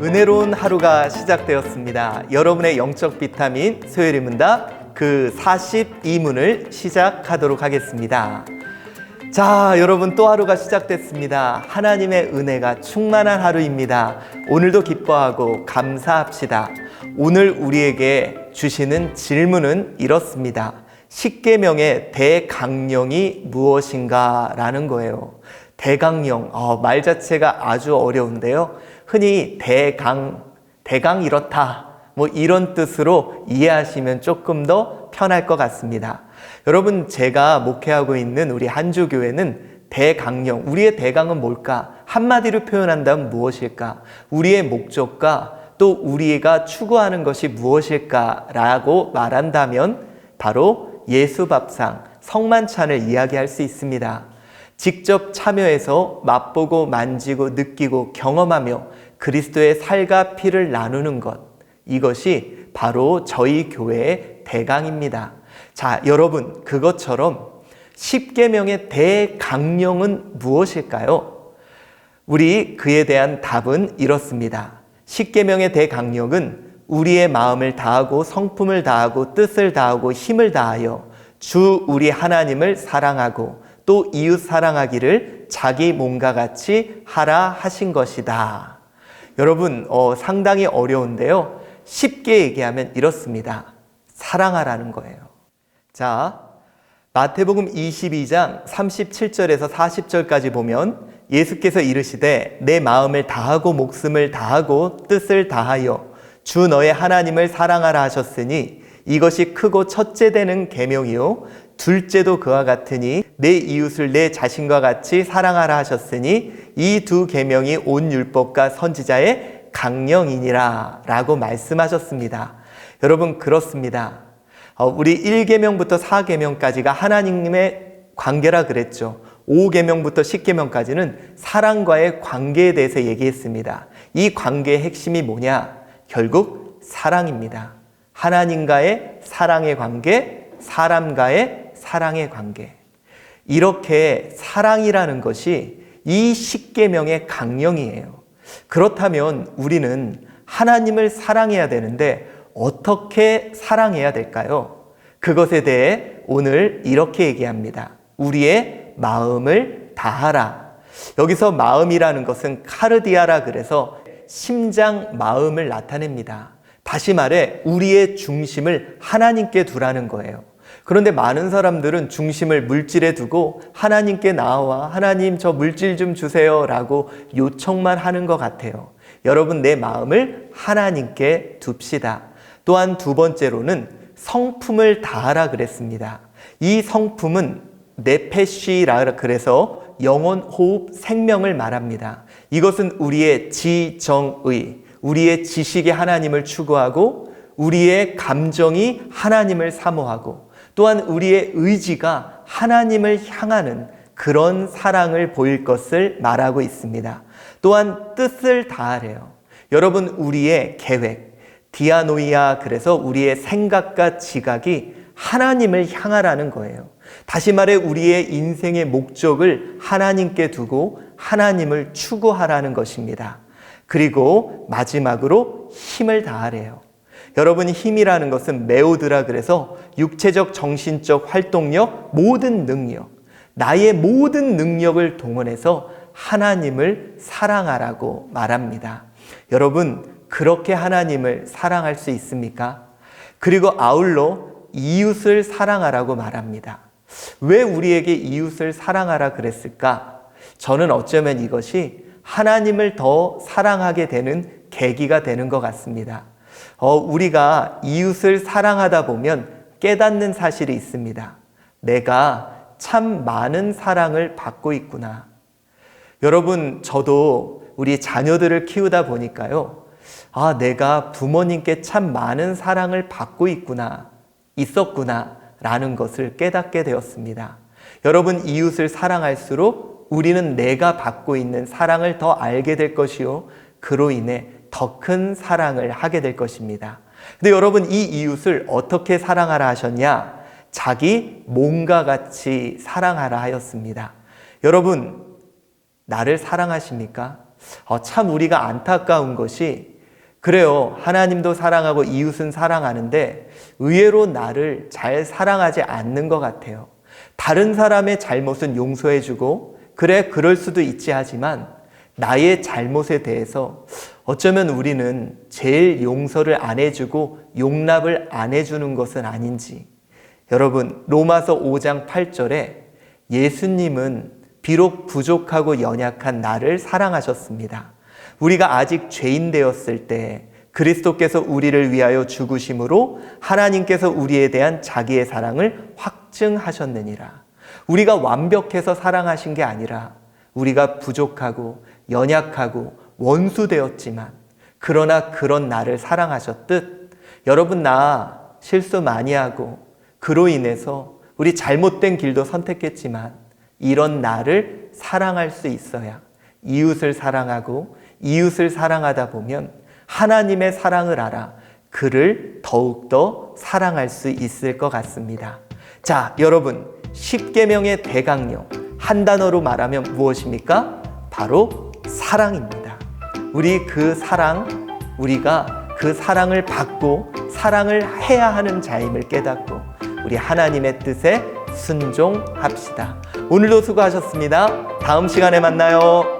은혜로운 하루가 시작되었습니다. 여러분의 영적 비타민 소요리 문답 그 42문을 시작하도록 하겠습니다. 자, 여러분 또 하루가 시작됐습니다. 하나님의 은혜가 충만한 하루입니다. 오늘도 기뻐하고 감사합시다. 오늘 우리에게 주시는 질문은 이렇습니다. 십계명의 대강령이 무엇인가? 라는 거예요. 대강령, 어, 말 자체가 아주 어려운데요. 흔히 대강, 대강 이렇다. 뭐 이런 뜻으로 이해하시면 조금 더 편할 것 같습니다. 여러분, 제가 목회하고 있는 우리 한주교회는 대강령, 우리의 대강은 뭘까? 한마디로 표현한다면 무엇일까? 우리의 목적과 또 우리가 추구하는 것이 무엇일까라고 말한다면 바로 예수밥상, 성만찬을 이야기할 수 있습니다. 직접 참여해서 맛보고 만지고 느끼고 경험하며 그리스도의 살과 피를 나누는 것. 이것이 바로 저희 교회의 대강입니다. 자, 여러분, 그것처럼 10계명의 대강령은 무엇일까요? 우리 그에 대한 답은 이렇습니다. 10계명의 대강령은 우리의 마음을 다하고 성품을 다하고 뜻을 다하고 힘을 다하여 주 우리 하나님을 사랑하고 또 이웃 사랑하기를 자기 몸과 같이 하라 하신 것이다. 여러분, 어, 상당히 어려운데요. 쉽게 얘기하면 이렇습니다. 사랑하라는 거예요. 자, 마태복음 22장 37절에서 40절까지 보면 예수께서 이르시되 내 마음을 다하고 목숨을 다하고 뜻을 다하여 주 너의 하나님을 사랑하라 하셨으니 이것이 크고 첫째 되는 계명이요 둘째도 그와 같으니 내 이웃을 내 자신과 같이 사랑하라 하셨으니 이 두 계명이 온 율법과 선지자의 강령이니라 라고 말씀하셨습니다. 여러분 그렇습니다. 어, 우리 1계명부터 4계명까지가 하나님의 관계라 그랬죠. 5계명부터 10계명까지는 사랑과의 관계에 대해서 얘기했습니다. 이 관계의 핵심이 뭐냐? 결국 사랑입니다. 하나님과의 사랑의 관계, 사람과의 사랑의 관계. 이렇게 사랑이라는 것이 이 10계명의 강령이에요. 그렇다면 우리는 하나님을 사랑해야 되는데 어떻게 사랑해야 될까요? 그것에 대해 오늘 이렇게 얘기합니다. 우리의 마음을 다하라. 여기서 마음이라는 것은 카르디아라 그래서 심장 마음을 나타냅니다. 다시 말해 우리의 중심을 하나님께 두라는 거예요. 그런데 많은 사람들은 중심을 물질에 두고 하나님께 나와 하나님 저 물질 좀 주세요 라고 요청만 하는 것 같아요. 여러분 내 마음을 하나님께 둡시다. 또한 두 번째로는 성품을 다하라 그랬습니다. 이 성품은 네페쉬라 그래서 영혼, 호흡, 생명을 말합니다. 이것은 우리의 지정의, 우리의 지식이 하나님을 추구하고 우리의 감정이 하나님을 사모하고 또한 우리의 의지가 하나님을 향하는 그런 사랑을 보일 것을 말하고 있습니다. 또한 뜻을 다하래요. 여러분, 우리의 계획, 디아노이아, 그래서 우리의 생각과 지각이 하나님을 향하라는 거예요. 다시 말해, 우리의 인생의 목적을 하나님께 두고 하나님을 추구하라는 것입니다. 그리고 마지막으로 힘을 다하래요. 여러분 힘이라는 것은 메오드라 그래서 육체적, 정신적 활동력, 모든 능력, 나의 모든 능력을 동원해서 하나님을 사랑하라고 말합니다. 여러분, 그렇게 하나님을 사랑할 수 있습니까? 그리고 아울러 이웃을 사랑하라고 말합니다. 왜 우리에게 이웃을 사랑하라 그랬을까? 저는 어쩌면 이것이 하나님을 더 사랑하게 되는 계기가 되는 것 같습니다. 어, 우리가 이웃을 사랑하다 보면 깨닫는 사실이 있습니다. 내가 참 많은 사랑을 받고 있구나. 여러분, 저도 우리 자녀들을 키우다 보니까요. 아, 내가 부모님께 참 많은 사랑을 받고 있구나. 있었구나. 라는 것을 깨닫게 되었습니다. 여러분, 이웃을 사랑할수록 우리는 내가 받고 있는 사랑을 더 알게 될 것이요. 그로 인해 더 큰 사랑을 하게 될 것입니다. 근데 여러분, 이 이웃을 어떻게 사랑하라 하셨냐? 자기 몸과 같이 사랑하라 하였습니다. 여러분, 나를 사랑하십니까? 어, 참 우리가 안타까운 것이 그래요. 하나님도 사랑하고 이웃은 사랑하는데 의외로 나를 잘 사랑하지 않는 것 같아요. 다른 사람의 잘못은 용서해주고 그래 그럴 수도 있지 하지만 나의 잘못에 대해서 어쩌면 우리는 제일 용서를 안 해주고 용납을 안 해주는 것은 아닌지 여러분 로마서 5장 8절에 예수님은 비록 부족하고 연약한 나를 사랑하셨습니다. 우리가 아직 죄인 되었을 때 그리스도께서 우리를 위하여 죽으심으로 하나님께서 우리에 대한 자기의 사랑을 확증하셨느니라. 우리가 완벽해서 사랑하신 게 아니라 우리가 부족하고 연약하고 원수 되었지만 그러나 그런 나를 사랑하셨듯 여러분 나 실수 많이 하고 그로 인해서 우리 잘못된 길도 선택했지만 이런 나를 사랑할 수 있어야 이웃을 사랑하고 이웃을 사랑하다 보면 하나님의 사랑을 알아 그를 더욱더 사랑할 수 있을 것 같습니다. 자, 여러분, 십계명의 대강령 한 단어로 말하면 무엇입니까? 바로 사랑입니다. 우리 그 사랑, 우리가 그 사랑을 받고 사랑을 해야 하는 자임을 깨닫고 우리 하나님의 뜻에 순종합시다. 오늘도 수고하셨습니다. 다음 시간에 만나요.